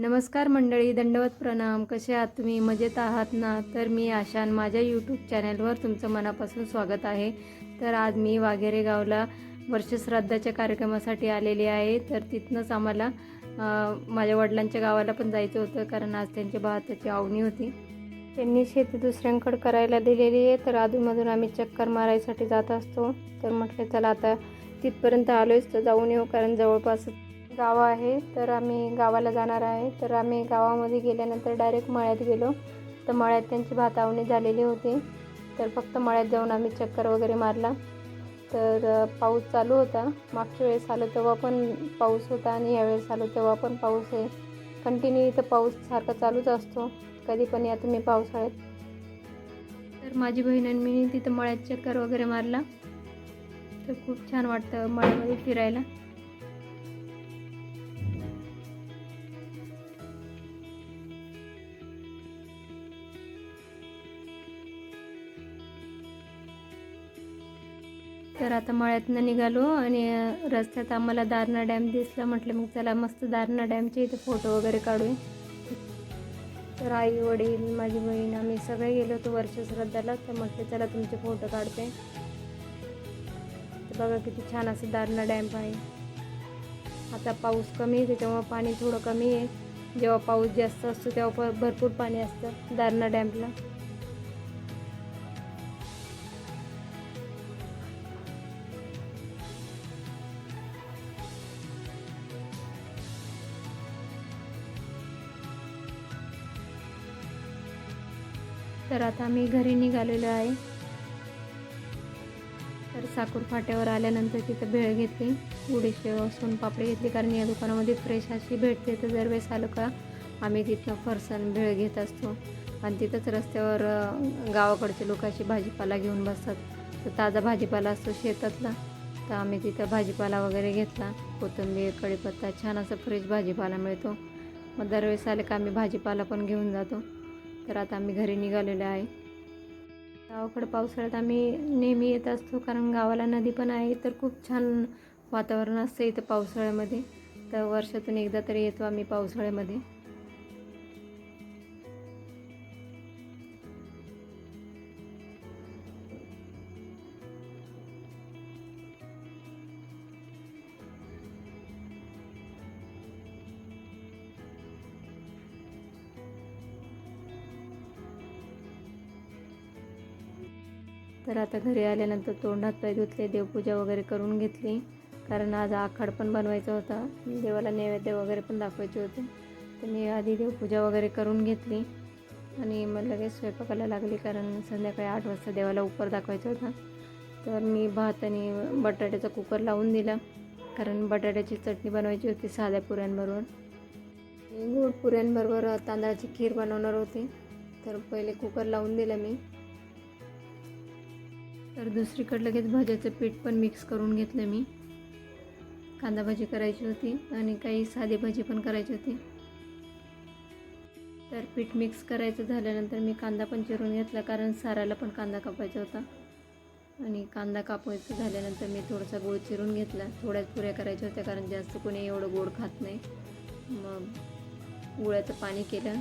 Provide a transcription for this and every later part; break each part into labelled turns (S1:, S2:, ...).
S1: नमस्कार मंडळी दंडवत प्रणाम. कसे आहात तुम्ही? मजेत आहात ना? तर मी आशान. माझ्या यूट्यूब चॅनलवर तुमचं मनापासून स्वागत आहे. तर आज मी वाघेरे गावला वर्षश्राद्धाच्या कार्यक्रमासाठी आलेली आहे. तर तिथनंच आम्हाला माझ्या वडिलांच्या गावाला पण जायचं होतं कारण आज त्यांच्या भाताची आवणी होती. त्यांनी शेती दुसऱ्यांकडे करायला दिलेली आहे. तर अधूनमधून आम्ही चक्कर मारायसाठी जात असतो. तर म्हटलं चला आता तिथपर्यंत आलोयच. तर जाऊन येऊ कारण जवळपास गाव आहे तर आम्ही गावाला जाणार आहे. तर आम्ही गावामध्ये गेल्यानंतर डायरेक्ट मळ्यात गेलो. तर मळ्यात त्यांची भातावणी झालेली होती. तर फक्त मळ्यात जाऊन आम्ही चक्कर वगैरे मारला. तर पाऊस चालू होता. मागच्या वेळेस आलो तेव्हा पण पाऊस होता आणि यावेळेस आलो तेव्हा पण पाऊस आहे. कंटिन्यू इथं पाऊस सारखा चालूच असतो. कधी पण या तुम्ही पावसाळ्यात. तर माझी बहीण आणि मी तिथं मळ्यात चक्कर वगैरे मारला. तर खूप छान वाटतं मळ्यामध्ये फिरायला. तर आता मळ्यातनं निघालो आणि रस्त्यात आम्हाला दारणा डॅम दिसला. म्हटलं मग चला मस्त दारणा डॅमचे इथे फोटो वगैरे काढू तर आई वडील माझी बहीण आम्ही सगळे गेलो होतो वर्ष श्रद्धाला. तर म्हटलं चला तुमचे फोटो काढते. तर बघा किती छान असं दारणा डॅम आहे. आता पाऊस कमी आहे त्याच्यामुळं पाणी थोडं कमी आहे. जेव्हा पाऊस जास्त असतो तेव्हा भरपूर पाणी असतं दारणा डॅमला. तर आता आम्ही घरी निघालेलो आहे. तर साखर फाट्यावर आल्यानंतर तिथं भेळ घेतली. उडीशेव सोनपापडी घेतली कारण या दुकानामध्ये फ्रेश अशी भेटते. तर दरवेळेस आलं का आम्ही तिथनं फरसाण भेळ घेत असतो. आणि तिथंच रस्त्यावर गावाकडचे लोक अशी भाजीपाला घेऊन बसतात. तर ताजा भाजीपाला असतो शेतातला. तर आम्ही तिथं भाजीपाला वगैरे घेतला. कोथिंबीर कढीपत्ता छान असं फ्रेश भाजीपाला मिळतो. मग दरवेळेस आले का आम्ही भाजीपाला पण घेऊन जातो. तर आता आम्ही घरी निघालेलो आहे. गावाकडे पावसाळ्यात आम्ही नेहमी येत असतो कारण गावाला नदी पण आहे तर खूप छान वातावरण असतं इथं पावसाळ्यामध्ये. तर वर्षातून एकदा तरी येतो आम्ही पावसाळ्यामध्ये. तर आता घरी आल्यानंतर तोंड हात धुतले देवपूजा वगैरे करून घेतली. कारण आज आखाड पण बनवायचा होता. देवाला नैवेद्य वगैरे पण दाखवायचे होते. तर मी आधी देवपूजा वगैरे करून घेतली. आणि मग लगेच स्वयंपाकाला लागली कारण संध्याकाळी आठ वाजता देवाला उपर दाखवायचा होता. तर मी भात आणि बटाट्याचा कुकर लावून दिला. कारण बटाट्याची चटणी बनवायची होती साध्या पुऱ्यांबरोबर. गोड पुऱ्यांबरोबर तांदळाची खीर बनवणार होती. तर पहिले कुकर लावून दिलं मी. तर दुसरीकडे लगेच भाज्याचं पीठ पण मिक्स करून घेतलं मी. कांदा भाजी करायची होती आणि काही साधी भाजी पण करायची होती. तर पीठ मिक्स करायचं झाल्यानंतर मी कांदा पण चिरून घेतला कारण साराला पण कांदा कापायचा होता. आणि कांदा कापायचं झाल्यानंतर मी थोडासा गोड चिरून घेतला. थोड्याच पुऱ्या करायच्या होत्या कारण जास्त कोणी एवढं गोड खात नाही. मग गुळाचं पाणी केलं.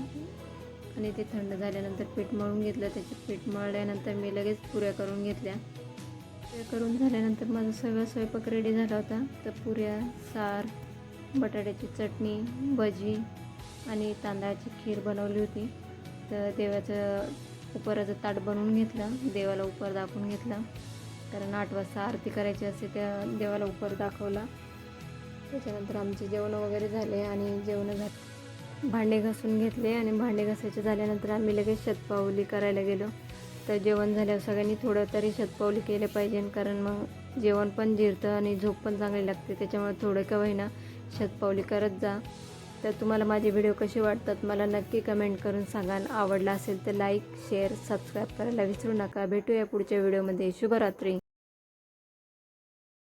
S1: आणि ते थंड झाल्यानंतर पीठ मळून घेतलं. त्याचे पीठ मळल्यानंतर मी लगेच पुऱ्या करून घेतल्या. पुऱ्या करून झाल्यानंतर माझा सगळा स्वयंपाक रेडी झाला होता. तर पुऱ्या सार बटाट्याची चटणी भजी आणि तांदळाची खीर बनवली होती. तर देवाचं उपराचं ताट बनवून घेतलं. देवाला उपर दाखवून घेतला. कारण आठ वाजता आरती करायची असते त्या देवाला उपर दाखवला. त्याच्यानंतर आमचे जेवण वगैरे झाले आणि जेवणं झाले. भांडे घासून घेतले आणि भांडे घासायचे झाल्यानंतर आम्ही लगेच शतपावली करायला गेलो. तर जेवण झाल्यावर सगळ्यांनी थोडं तरी शतपावली केलं पाहिजे कारण मग जेवण पण जिरतं आणि झोप पण चांगली लागते त्याच्यामुळे थोडं का होईना शतपावली करत जा. तर तुम्हाला माझे व्हिडिओ कसे वाटतात मला नक्की कमेंट करून सांगा आवडला असेल तर लाईक शेअर सबस्क्राईब करायला विसरू नका. भेटूया पुढच्या व्हिडिओमध्ये. शुभरात्री.